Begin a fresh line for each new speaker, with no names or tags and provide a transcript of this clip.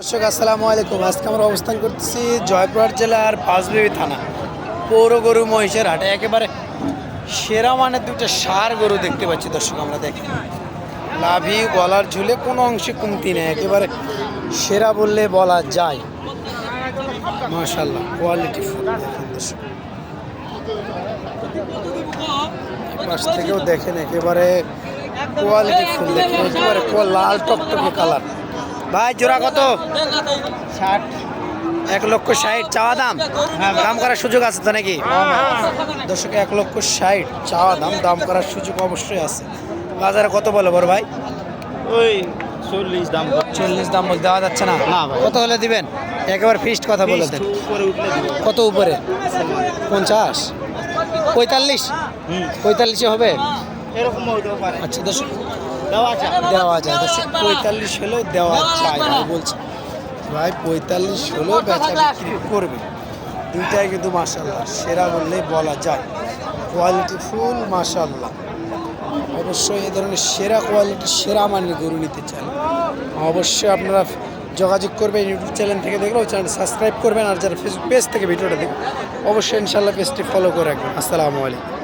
দর্শক, আসসালামু আলাইকুম। আজকে আমরা অবস্থান করতেছি জয়পুরহাট জেলার পাঁচবিবি থানা। পৌর গরু মহিষের হাটে। একেবারে সেরা মানের দুটো সার গরু দেখতে পাচ্ছি দর্শক, আমরা দেখি লাভি, গলার ঝুলে কোনো অংশে কমতি নেই, একেবারে সেরা বললে বলা যায়। মাশাল্লাহ কোয়ালিটি দর্শক। পাশ থেকেও দেখেন, একেবারে কোয়ালিটি ফুল দেখেন, একেবারে লাল টকটকে কালার ভাই জোড়া কত? ষাট। এক লক্ষ ষাট চাওয়া দাম? দাম করার সুযোগ আছে তো নাকি? দর্শক এক লক্ষ ষাট চাওয়া দাম দাম করার সুযোগ অবশ্যই আছে। বাজারে কত বলো বড় ভাই?
ওই চল্লিশ দাম
চল্লিশ দাম বলতে দেওয়া যাচ্ছে না? কত হলে দিবেন? একেবারে ফিক্সড কথা বলে দেন। কত উপরে? পঞ্চাশ? পঁয়তাল্লিশ? পঁয়তাল্লিশে হবে?
এরকম হইতেও পারে।
আচ্ছা দর্শক
দেওয়া আছে
দেওয়া যায় দর্শক পঁয়তাল্লিশ হলেও দেওয়া যায় আমি বলছি। ভাই পঁয়তাল্লিশ হলেও বেচা বিক্রি করবে। দুইটাই কিন্তু মাসাল্লাহ সেরা বললেই বলা যায়। কোয়ালিটি ফুল মাসাল্লাহ অবশ্যই এই ধরনের সেরা কোয়ালিটি সেরা মানের গরু নিতে চান অবশ্যই আপনারা যোগাযোগ করবেন ইউটিউব চ্যানেল থেকে দেখলে ওই চ্যানেল সাবস্ক্রাইব করবেন আর যারা ফেসবুক পেজ থেকে ভিডিওটা দেখবেন অবশ্যই ইনশাল্লাহ পেজটি ফলো করে রাখবেন। আসসালামু আলাইকুম।